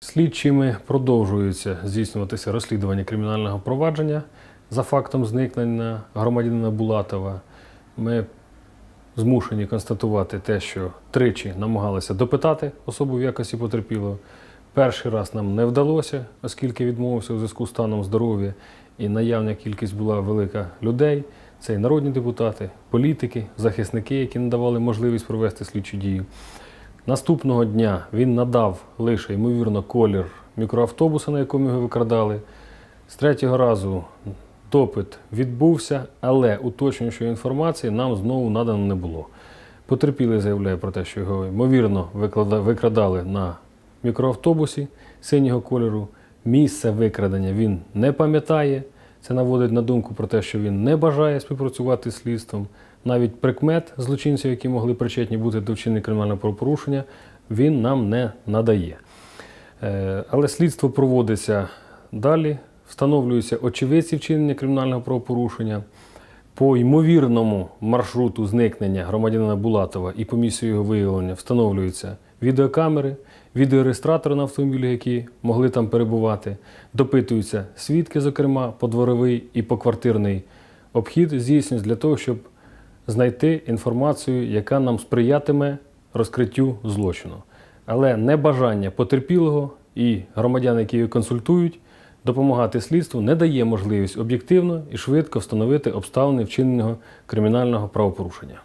Слідчими продовжується здійснюватися розслідування кримінального провадження за фактом зникнення громадянина Булатова. Ми змушені констатувати те, що тричі намагалися допитати особу в якості потерпілого. Перший раз нам не вдалося, оскільки відмовився у зв'язку з станом здоров'я, і наявна кількість була велика людей. Це і народні депутати, політики, захисники, які надавали можливість провести слідчу дію. Наступного дня він надав лише, ймовірно, колір мікроавтобуса, на якому його викрадали. З третього разу допит відбувся, але уточнюючої інформації нам знову надано не було. Потерпілий заявляє про те, що його ймовірно викрадали на мікроавтобусі синього кольору. Місце викрадення він не пам'ятає. Це наводить на думку про те, що він не бажає співпрацювати з слідством. Навіть прикмет злочинців, які могли причетні бути до вчинення кримінального правопорушення, він нам не надає. Е, Але слідство проводиться далі, встановлюються очевидці вчинення кримінального правопорушення. По ймовірному маршруту зникнення громадянина Булатова і по місцю його виявлення встановлюються відеокамери, відеореєстратори на автомобілі, які могли там перебувати, допитуються свідки, зокрема, подворовий і поквартирний обхід здійснюється для того, щоб знайти інформацію, яка нам сприятиме розкриттю злочину. Але небажання потерпілого і громадян, які його консультують, допомагати слідству не дає можливість об'єктивно і швидко встановити обставини вчиненого кримінального правопорушення.